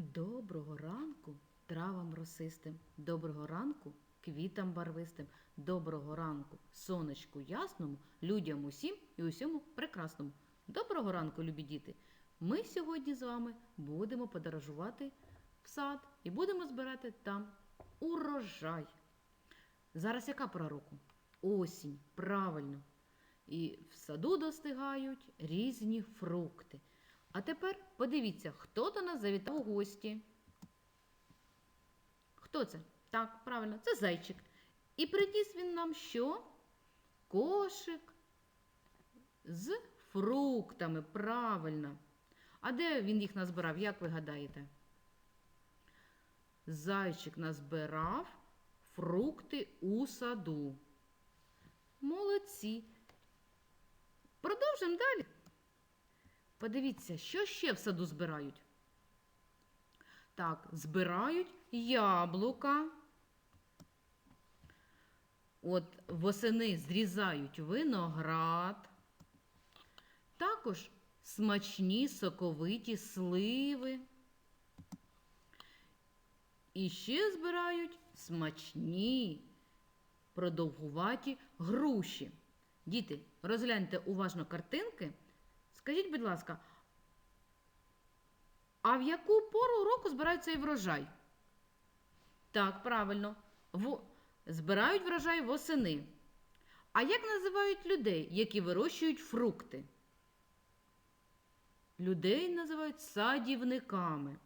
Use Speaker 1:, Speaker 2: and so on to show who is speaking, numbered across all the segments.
Speaker 1: Доброго ранку травам росистим, доброго ранку квітам барвистим, доброго ранку сонечку ясному, людям усім і усьому прекрасному. Доброго ранку, любі діти! Ми сьогодні з вами будемо подорожувати в сад і будемо збирати там урожай. Зараз яка пора року? Осінь, правильно. І в саду достигають різні фрукти. А тепер подивіться, хто до нас завітав у гості. Хто це? Так, правильно, це зайчик. І приніс він нам що? Кошик з фруктами, правильно. А де він їх назбирав, як ви гадаєте? Зайчик назбирав фрукти у саду. Молодці. Продовжимо далі. Подивіться, що ще в саду збирають. Так, збирають яблука. От восени зрізають виноград. Також смачні соковиті сливи. І ще збирають смачні, продовгуваті груші. Діти, розгляньте уважно картинки. Скажіть, будь ласка, а в яку пору року збирають цей врожай? Так, правильно. В... Збирають врожай восени. А як називають людей, які вирощують фрукти? Людей називають садівниками,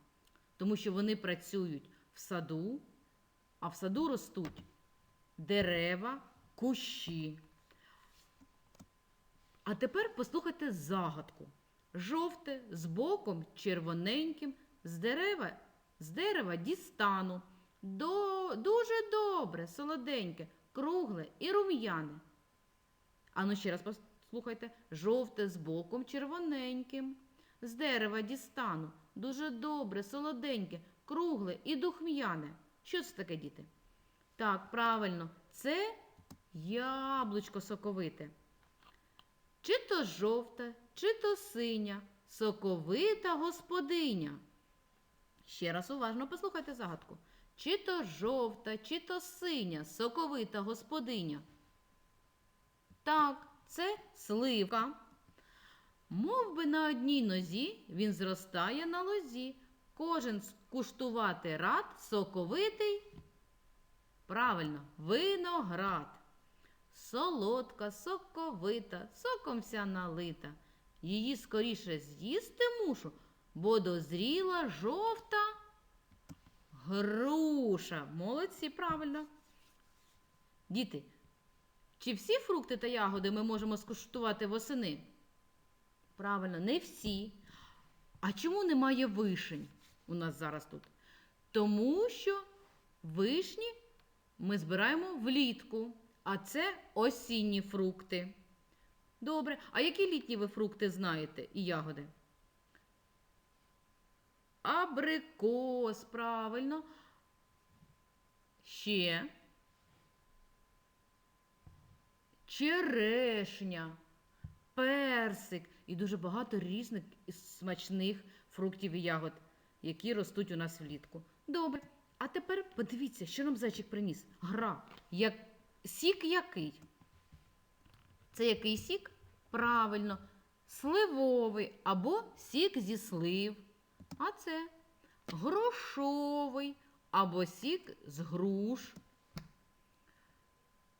Speaker 1: тому що вони працюють в саду, а в саду ростуть дерева, кущі. А тепер послухайте загадку. Жовте з боком червоненьким, з дерева, з дерева дістану. До, дуже добре, солоденьке, кругле і рум'яне. Ану ще раз послухайте. Жовте з боком червоненьким. З дерева дістану. Дуже добре, солоденьке, кругле і духм'яне. Що це таке, діти? Так, правильно, це яблучко соковите. Чи то жовта, чи то синя, соковита господиня. Ще раз уважно послухайте загадку. Чи то жовта, чи то синя, соковита господиня. Так, це сливка. Мов би на одній нозі він зростає на лозі. Кожен скуштувати рад, соковитий. Правильно, виноград. Солодка, соковита, соком вся налита. Її скоріше з'їсти мушу, бо дозріла жовта груша. Молодці, правильно. Діти, чи всі фрукти та ягоди ми можемо скуштувати восени? Правильно, не всі. А чому немає вишень у нас зараз тут? Тому що вишні ми збираємо влітку, а це осінні фрукти. Добре, а які літні ви фрукти знаєте і ягоди? Абрикос, правильно. Ще. Черешня, персик і дуже багато різних смачних фруктів і ягод, які ростуть у нас влітку. Добре. А тепер подивіться, що нам зайчик приніс. Гра. Як... Сік який? Це який сік? Правильно, сливовий або сік зі слив. А це грушовий або сік з груш.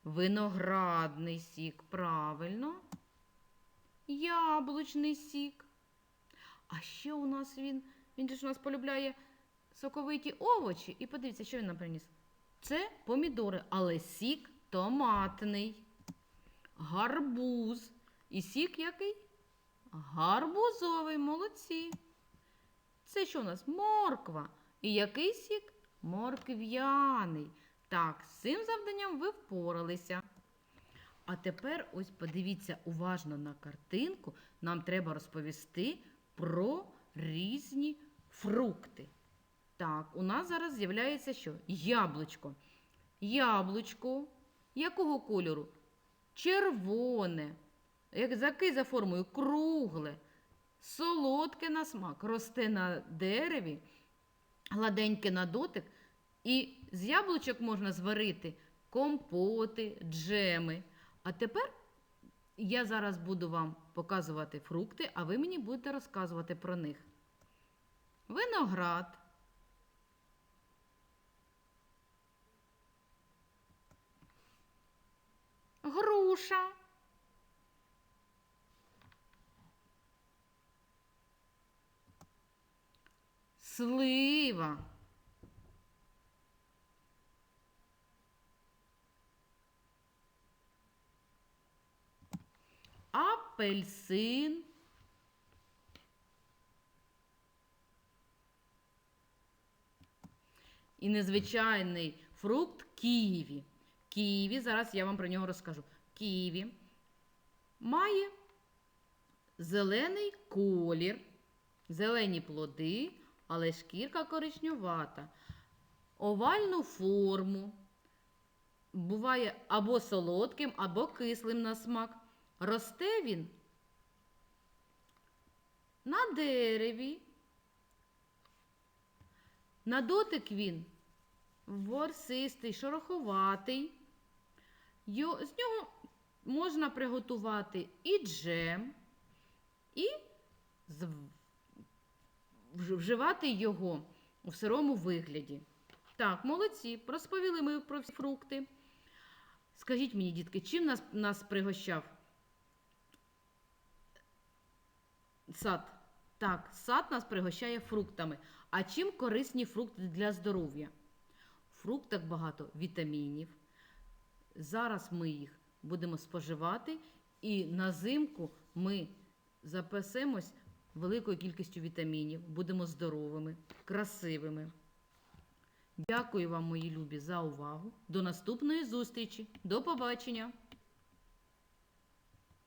Speaker 1: Виноградний сік, правильно. Яблучний сік. А ще у нас він, він ж у нас полюбляє соковиті овочі. І подивіться, що він нам приніс. Це помідори, але сік томатний. Гарбуз. І сік який? Гарбузовий, молодці. Це що у нас? Морква. І який сік? Моркв'яний. Так, з цим завданням ви впоралися. А тепер ось подивіться уважно на картинку. Нам треба розповісти про різні фрукти. Так, у нас зараз з'являється що? Яблучко. Яблучко якого кольору? Червоне. Який за формою? Кругле. Солодке на смак. Росте на дереві гладеньке на дотик. І з яблучок можна зварити компоти, джеми. А тепер я зараз буду вам показувати фрукти, а ви мені будете розказувати про них. Виноград. Груша. Слива. Апельсин. І незвичайний фрукт ківі. Ківі, зараз я вам про нього розкажу. Ківі має зелений колір, зелені плоди, але шкірка коричневата, овальну форму. Буває або солодким, або кислим на смак. Росте він на дереві. На дотик він ворсистий, шороховатий. З нього можна приготувати і джем, і вживати його у сирому вигляді. Так, молодці, розповіли ми про фрукти. Скажіть мені, дітки, чим нас, нас пригощав сад? Так, сад нас пригощає фруктами. А чим корисні фрукти для здоров'я? В фруктах багато вітамінів. Зараз ми їх будемо споживати, і на зимку ми запасемось великою кількістю вітамінів, будемо здоровими, красивими. Дякую вам, мої любі, за увагу. До наступної зустрічі. До побачення!